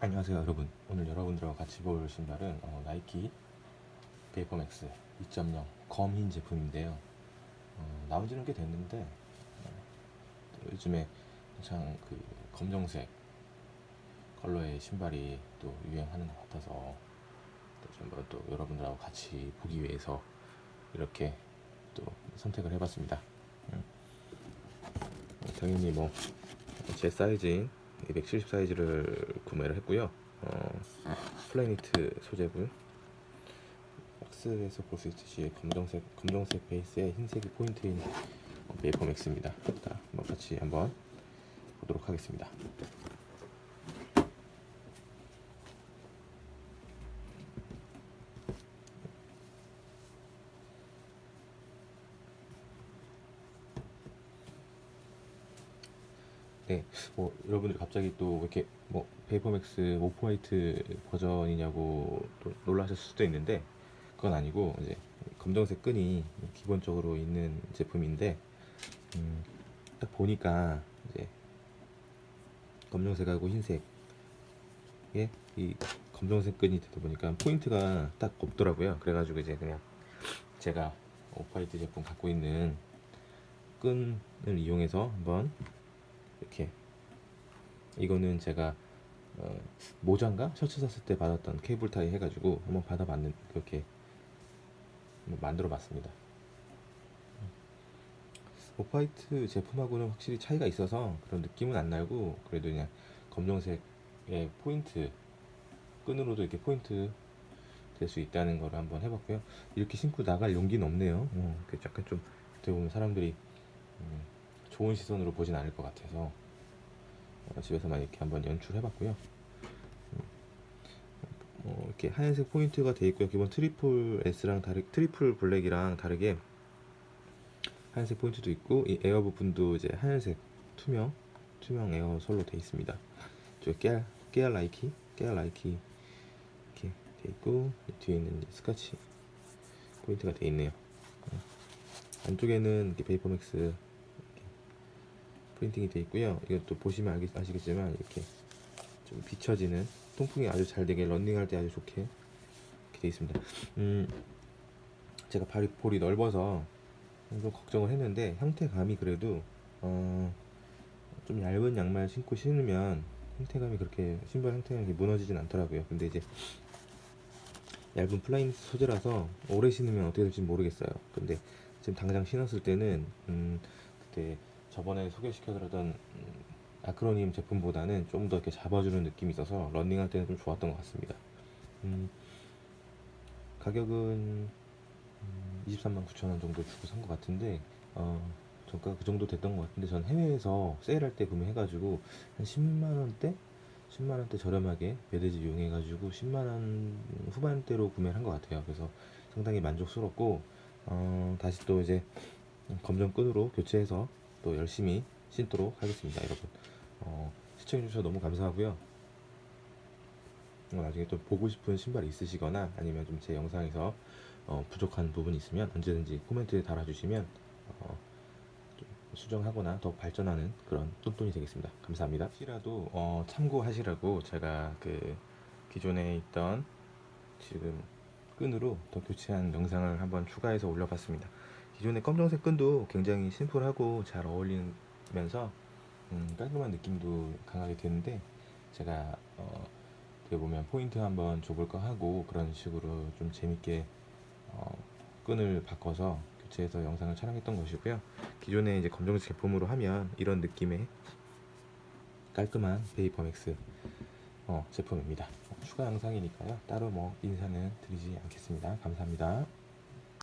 안녕하세요 여러분. 오늘 여러분들과 같이 볼 신발은 어, 나이키 베이퍼맥스 2.0 검흰 제품인데요. 어, 나온 지는 꽤 됐는데 어, 또 요즘에 한창 그 검정색 컬러의 신발이 또 유행하는 것 같아서 또 또 여러분들하고 같이 보기 위해서 이렇게 또 선택을 해봤습니다. 음. 당연히 뭐 제 사이즈인 270 사이즈를 구매를 했고요. 어, 플래니트 소재고요. 박스에서 볼 수 있듯이 검정색 검정색 베이스에 흰색이 포인트인 어, 베이퍼 맥스입니다. 자, 한번 같이 한번 보도록 하겠습니다. 네, 뭐 여러분들 갑자기 또 이렇게 뭐 베이퍼맥스 오프 화이트 버전이냐고 또 놀라실 수도 있는데 그건 아니고 이제 검정색 끈이 기본적으로 있는 제품인데 음, 딱 보니까 이제 검정색하고 흰색에 이 검정색 끈이 되다 보니까 포인트가 딱 없더라고요. 그래가지고 이제 그냥 제가 오프 화이트 제품 갖고 있는 끈을 이용해서 한번 이렇게 이거는 제가 어, 모자인가 셔츠 샀을 때 받았던 케이블 타이 해가지고 한번 받아봤는 한번 만들어봤습니다. 오프화이트 제품하고는 확실히 차이가 있어서 그런 느낌은 안 나고 그래도 그냥 검정색의 포인트 끈으로도 이렇게 포인트 될 수 있다는 걸 한번 해봤고요. 이렇게 신고 나갈 용기는 없네요. 어, 이렇게 약간 좀 어떻게 보면 사람들이 음, 좋은 시선으로 보진 않을 것 같아서 어, 집에서만 이렇게 한번 연출해봤고요. 음, 어, 이렇게 하얀색 포인트가 돼 있고요. 기본 트리플 S랑 다르 트리플 블랙이랑 다르게 하얀색 포인트도 있고 이 에어 부분도 이제 하얀색 투명 투명 에어 솔로 돼 있습니다. 저 깨알 깨알 라이키 깨알 라이키 이렇게 돼 있고 이 뒤에 있는 스카치 포인트가 돼 있네요. 음. 안쪽에는 베이퍼맥스 프린팅이 되어 있고요. 이것도 보시면 알겠, 아시겠지만 이렇게 좀 비춰지는 통풍이 아주 잘 되게 런닝할 때 아주 좋게 되어 있습니다. 음, 제가 발이 볼이 넓어서 좀 걱정을 했는데 형태감이 그래도 어, 좀 얇은 양말 신고 신으면 형태감이 그렇게 신발 형태감이 무너지진 않더라고요. 근데 이제 얇은 플라잉 소재라서 오래 신으면 어떻게 될지 모르겠어요. 근데 지금 당장 신었을 때는 음, 그때 저번에 소개시켜드렸던 음, 아크로님 제품보다는 좀 더 이렇게 잡아주는 느낌이 있어서 런닝할 때는 좀 좋았던 것 같습니다. 음, 가격은 음, 23만 9천 원 정도 주고 산 것 같은데 어, 정가 그 정도 됐던 것 같은데 전 해외에서 세일할 때 구매해가지고 한 10만 원대 10만 원대 저렴하게 매대지 이용해가지고 10만 원 후반대로 구매를 한 것 같아요. 그래서 상당히 만족스럽고 어, 다시 또 이제 검정 끈으로 교체해서 또 열심히 신도록 하겠습니다, 여러분. 어, 시청해주셔서 너무 감사하고요. 어, 나중에 또 보고 싶은 신발이 있으시거나 아니면 좀 제 영상에서 어, 부족한 부분이 있으면 언제든지 코멘트에 달아주시면 어, 좀 수정하거나 더 발전하는 그런 똔똔이 되겠습니다. 감사합니다. 혹시라도 어, 참고하시라고 제가 그 기존에 있던 지금 끈으로 더 교체한 영상을 한번 추가해서 올려봤습니다. 기존의 검정색 끈도 굉장히 심플하고 잘 어울리면서 음, 깔끔한 느낌도 강하게 드는데 제가 어, 어떻게 보면 포인트 한번 줘볼까 하고 그런 식으로 좀 재밌게 어, 끈을 바꿔서 교체해서 영상을 촬영했던 것이고요. 기존에 이제 검정색 제품으로 하면 이런 느낌의 깔끔한 베이퍼맥스 어, 제품입니다. 추가 영상이니까요. 따로 뭐 인사는 드리지 않겠습니다. 감사합니다.